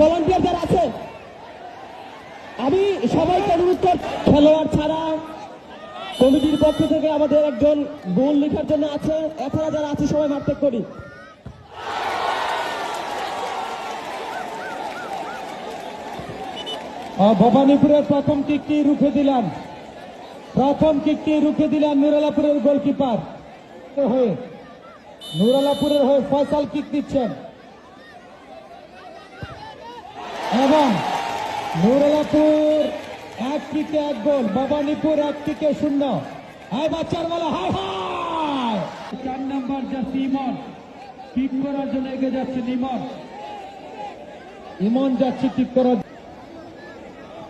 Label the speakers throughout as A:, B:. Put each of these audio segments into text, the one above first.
A: Volunteer যারা আছে, আমি সবাইকে অনুরোধ কর, খেলোয়াড় ছাড়া কমিটির পক্ষ থেকে আমাদের একজন গোল লেখার জন্য আছে। এছাড়া যারা আছে, সবাই ত্যাগ করি।
B: ভবানীপুরের প্রথম কিকটি রুখে দিলেন। প্রথম কিকটি রুখে দিলেন নুরালাপুরের গোলকিপার। হয়ে নুরালাপুরের হয়ে ফয়সাল কিক দিচ্ছেন। এবং নুরালাপুর এক কিকে এক গোল, ভবানীপুর এক কিকে শূন্য। হাই বাচ্চার বলা হাই হাই! চার নাম্বার যাচ্ছে ইমন। কিক করার জন্য এগিয়ে যাচ্ছে ইমন। ইমন যাচ্ছে কিক করার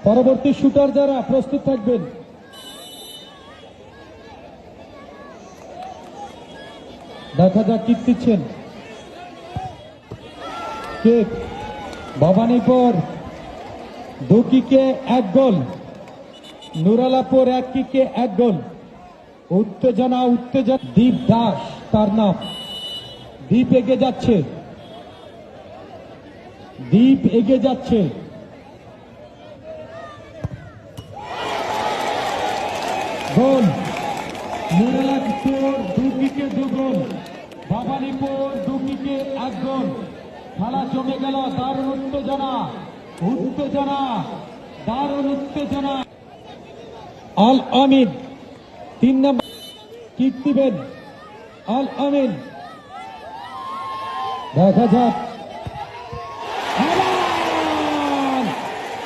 B: পরবর্তী শুটার যারা প্রস্তুত থাকবেন। দেখা যাক কিক দিচ্ছেন। কিক। ভবানীপুর দু কিকে এক গোল, নুরালাপুর এক কিকে এক গোল। উত্তেজনা উত্তেজনা। দীপ দাস তার নাম। দীপ এগিয়ে যাচ্ছে। দীপ এগিয়ে যাচ্ছে। গোল, নুরালাপুর দু কিকে দু গোল, ভবানীপুর দু কিকে এক গোল। খেলা জমে গেল, দারুণ উত্তেজনা উত্তেজনা, দারুণ উত্তেজনা। আল আমিন, তিন নম্বর কিক দিবেন আল আমিন। দেখা যাক।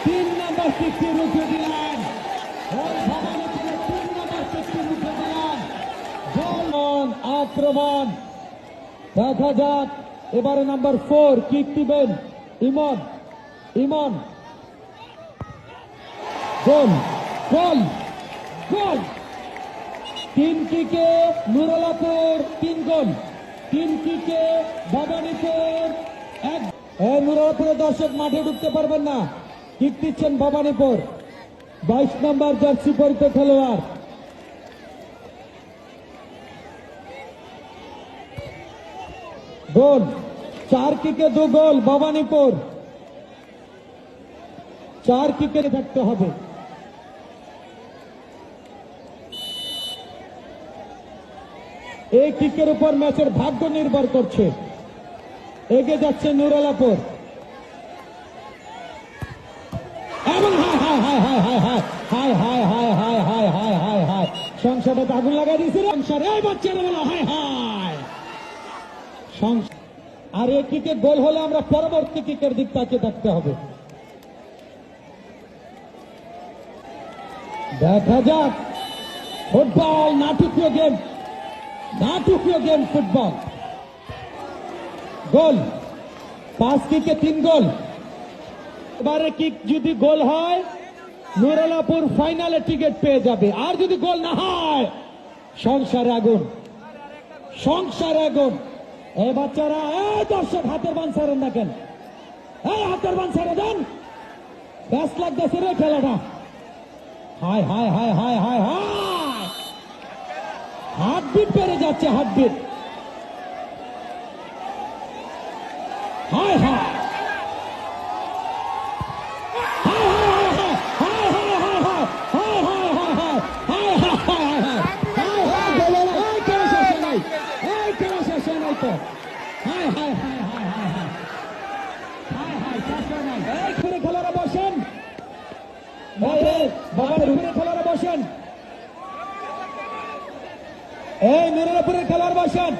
B: তিন নম্বর কিকটি রুখে দিলেন। আক্রমণ। দেখা যাক। এবারে নাম্বার ফোর, কিক দিবেন ইমন ইমন। গোল গোল গোল। তিন কিকে নুরলাপুর, তিন গোল। তিন কিকে ভবানীপুর, এক। নুরলাপুরের দর্শক মাঠে ঢুকতে পারবেন না। কিক দিচ্ছেন ভবানীপুর। বাইশ নম্বর জার্সি পরিত খেলোয়াড়। গোল চার কিকে দু গোল ভবানীপুর চার কিকে থাকতে হবে এই কিকের উপর ম্যাচের ভাগ্য নির্ভর করছে এগিয়ে যাচ্ছে নুরালাপুর এবং হায় হায় হায় হায় হায় হায় হায় হায় হায় হায় হায় হায় হায় সংসারে আগুন লাগাই দিয়েছিল সংসারে বাচ্চারা বলো হায় হায় আর এই কিকে গোল হলে আমরা পরবর্তী কিকের দিক তাকিয়ে থাকতে হবে। দেখা যাক। ফুটবল নাটকীয় গেম নাটকীয় গেম ফুটবল। গোল। পাঁচ কিকে তিন গোল। এবারে কিক যদি গোল হয়, নুরালাপুর ফাইনালে টিকিট পেয়ে যাবে। আর যদি গোল না হয়, সংসার আগুন। সংসার আগুন। এই বাচ্চারা, এই দর্শক, হাতের বান ছাড়েন না কেন? এই হাতের বান ছেড়ে দেন। ব্যাস লাগতেছে রে খেলাটা। হায় হায় হায় হায় হায় হায়। হার্টবিট বেড়ে যাচ্ছে, হার্টবিট। ভাসান এই নুরুলপুরের খেলার ভাসান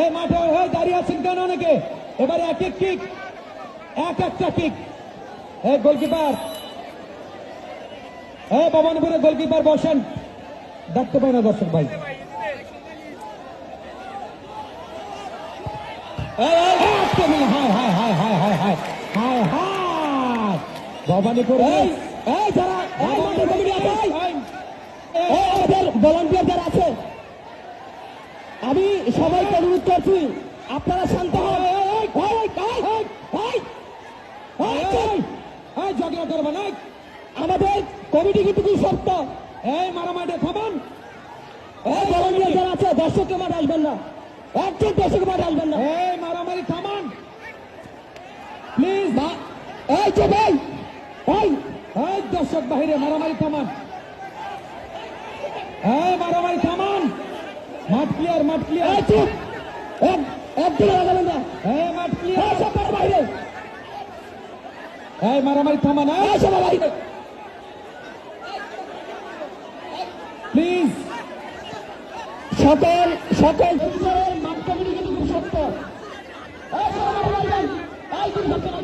B: এই মাঠে হয়ে দাঁড়িয়ে আছেন কেন অনেকে? এবারে এক এক কিক এক একটা কিক এই গোলকিপার এই বাবানপুরে গোলকিপার বসেন। দেখতে পাই না দর্শক ভাই। ভবানীপুর
A: আমাদের ভলান্টিয়ার যারা আছে আমি সবাইকে অনুরোধ করছি আপনারা শান্ত হন।
B: ঝগড়া করবেন
A: আমাদের কমিটি কিন্তু কি শর্ত
B: এই মারামারি থামান।
A: যারা আছে দর্শকের মাঠে আসবেন না। একজন দর্শকের মাঠে আসবেন না।
B: এই মারামারি থামান। প্লিজ
A: এই যে ভাই। এই
B: দর্শক বাহিরে মারামারি থামান। এই মারামারি থামান মাঠ ক্লিয়ার মাঠ ক্লিয়ার
A: চুপ না।
B: এই মাঠ ক্লিয়ার
A: সব মারা বাইরে।
B: এই মারামারি থামান
A: এই সব বাইরে।
B: প্লিজ
A: সকল সকল মাঠ কমিটি কিন্তু খুব না।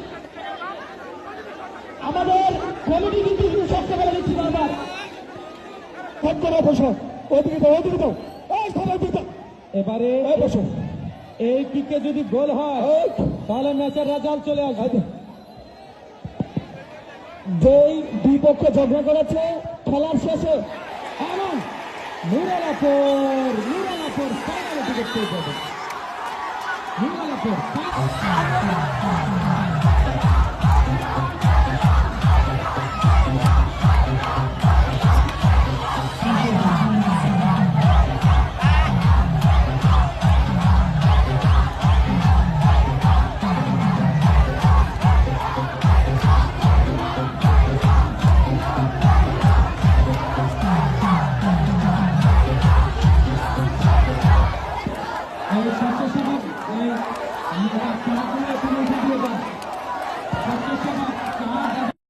A: আমাদের কমিটি কিন্তু শক্ত করে দিচ্ছি বারবার।
B: এবারে
A: এই বসো।
B: এই কিকে যদি গোল হয় তাহলে ম্যাচের রেজাল্ট চলে আসবে।
A: যেই দুই পক্ষ ঝগড়া করেছে খেলার শেষে
B: নুরালাপুর নুরালাপুর ফাইনালে টিকিট পেয়ে যাবে। এই